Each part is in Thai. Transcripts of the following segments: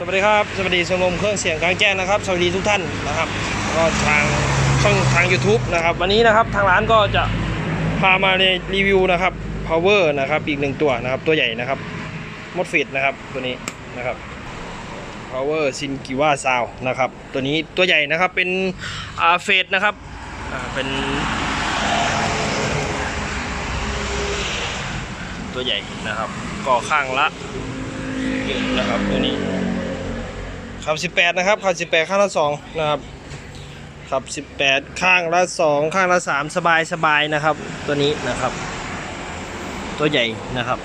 สวัสดีครับ สวัสดีชมรมเครื่องเสียงกลางแจ้งนะครับ สวัสดีทุกท่านนะครับก็ทางช่องทาง YouTube นะครับ วันนี้นะครับทางร้านก็จะพามาในรีวิวนะครับ power นะครับอีกหนึ่งตัวนะครับ ตัวใหญ่นะครับมดฟิตนะครับตัวนี้นะครับ power sin g i w a sound นะครับ ตัวนี้ตัวใหญ่นะครับเป็นอาเฟสนะครับเป็นตัวใหญ่นะครับก็ข้างละหนึ่งนะครับตัวนี้ ขับ 18 นะครับ ขับ 18 ข้างละ2นะครับ ขับ 18 ข้างละ 2 ข้างละ 3 สบายสบายนะครับ ตัวนี้นะครับ ตัวใหญ่นะครับ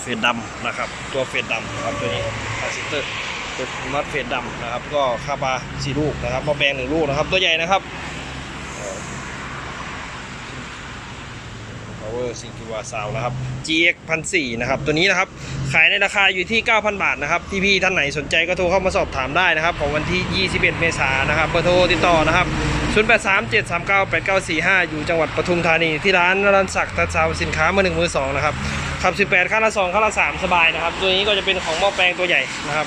เฟดดำนะครับ ตัวเฟดดำนะครับตัวนี้คาสิเตอร์ตัวน็อตเฟดดำนะครับ ก็คาบาสี่ลูกนะครับมาแบงหนึ่งลูกนะครับ ตัวใหญ่นะครับ power s i n g u a sound นะครับ GX 1004นะครับ ตัวนี้นะครับ ขายในราคาอยู่ที่ 9,000 บาทนะครับ พี่ๆท่านไหนสนใจก็โทรเข้ามาสอบถามได้นะครับ ของวันที่ 21 เมษายนนะครับเบอร์โทรติดต่อนะครับ 0837398945 อยู่จังหวัดปทุมธานี ที่ร้านรันศักดิ์ทัศน์สินค้ามือหนึ่งมือสองนะครับขับ 18 ข้างละ 2 ข้างละ 3 สบายนะครับ ตัวนี้ก็จะเป็นของหม้อแปลงตัวใหญ่นะครับ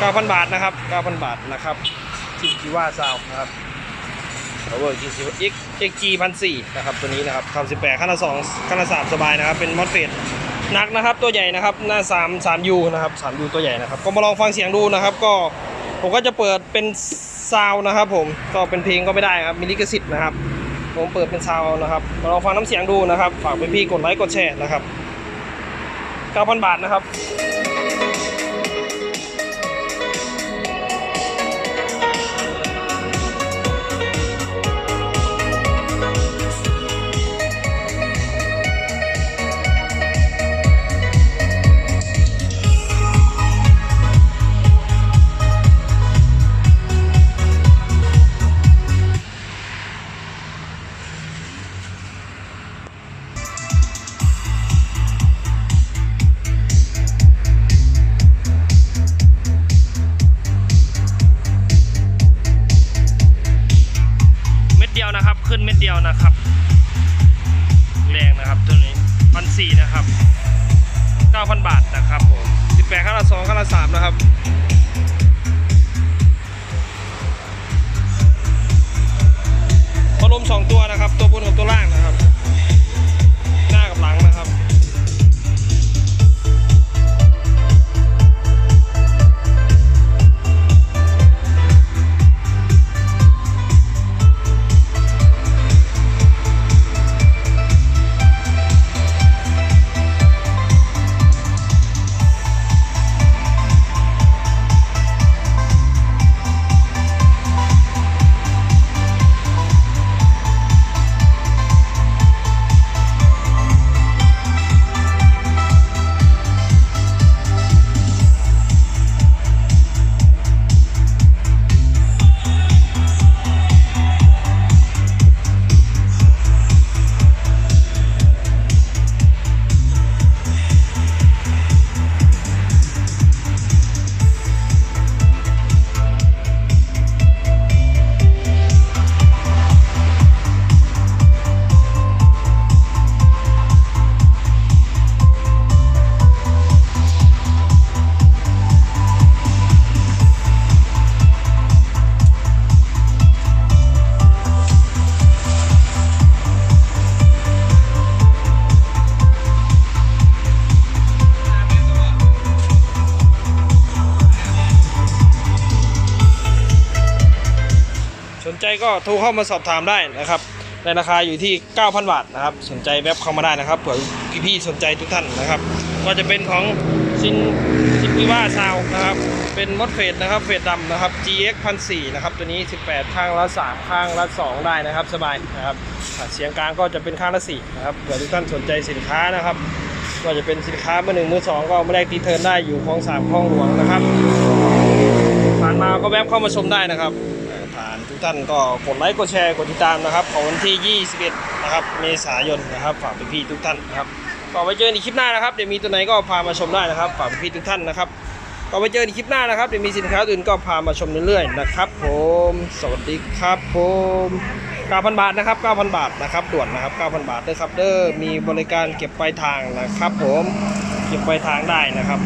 9,000 บาทนะครับ 9,000 บาทนะครับที่คิว่าซาวนะครับ power G X X G พันสี่นะครับตัวนี้นะครับคำสิบแปดขั้นละสองขั้นละสามสบายนะครับ เป็นมอสเฟตหนักนะครับตัวใหญ่นะครับหน้าสามสามยูนะครับสามยูตัวใหญ่นะครับ ก็มาลองฟังเสียงดูนะครับ ก็ผมก็จะเปิดเป็นซาวนะครับผมก็เป็นเพลงก็ไม่ได้ครับมีลิขสิทธิ์นะครับ ผมเปิดเป็นซาวนะครับมาลองฟังน้ำเสียงดูนะครับ ฝากพี่ๆกดไลค์กดแชร์นะครับ9,000 บาทนะครับ บาทนะครับผมสิบแปดข้างละสองข้างละสามนะครับ สนใจก็โทรเข้ามาสอบถามได้นะครับ ในราคาอยู่ที่ 9,000 บาทนะครับ สนใจแวบเข้ามาได้นะครับเผื่อพี่ๆสนใจทุกท่านนะครับ ก็จะเป็นของซินซินพิว่าซาวนะครับ เป็นมดเฟดนะครับ เฟดดำนะครับ GX 1004นะครับ ตัวนี้ 18 ข้างละ 3 ข้างละ 2 ได้นะครับ สบายนะครับ เสียงกลางก็จะเป็นข้างละ 4 นะครับ เผื่อทุกท่านสนใจสินค้านะครับก็จะเป็นสินค้ามือหนึ่งมือสองก็ไม่ได้ตีเทิร์นได้อยู่คลองสามคลองหลวงนะครับผ่านมาก็แวบเข้ามาชมได้นะครับ ท่านก็กดไลค์กดแชร์กดติดตามนะครับ ของวันที่ 21 นะครับ เมษายนนะครับ ฝากพี่ๆทุกท่านนะครับก็ไว้เจอกันในคลิปหน้านะครับเดี๋ยวมีตัวไหนก็พามาชมได้นะครับฝากพี่ๆทุกท่านนะครับก็ไว้เจอกันในคลิปหน้านะครับเดี๋ยวมีสินค้าอื่นก็พามาชมเรื่อยๆนะครับ ผม สวัสดีครับผม9,000 บาทนะครับ 9,000 บาทนะครับด่วนนะครับ 9,000 บาทเด้อครับเด้อมีบริการเก็บปลายทางนะครับ ผมเก็บปลายทางได้นะครับ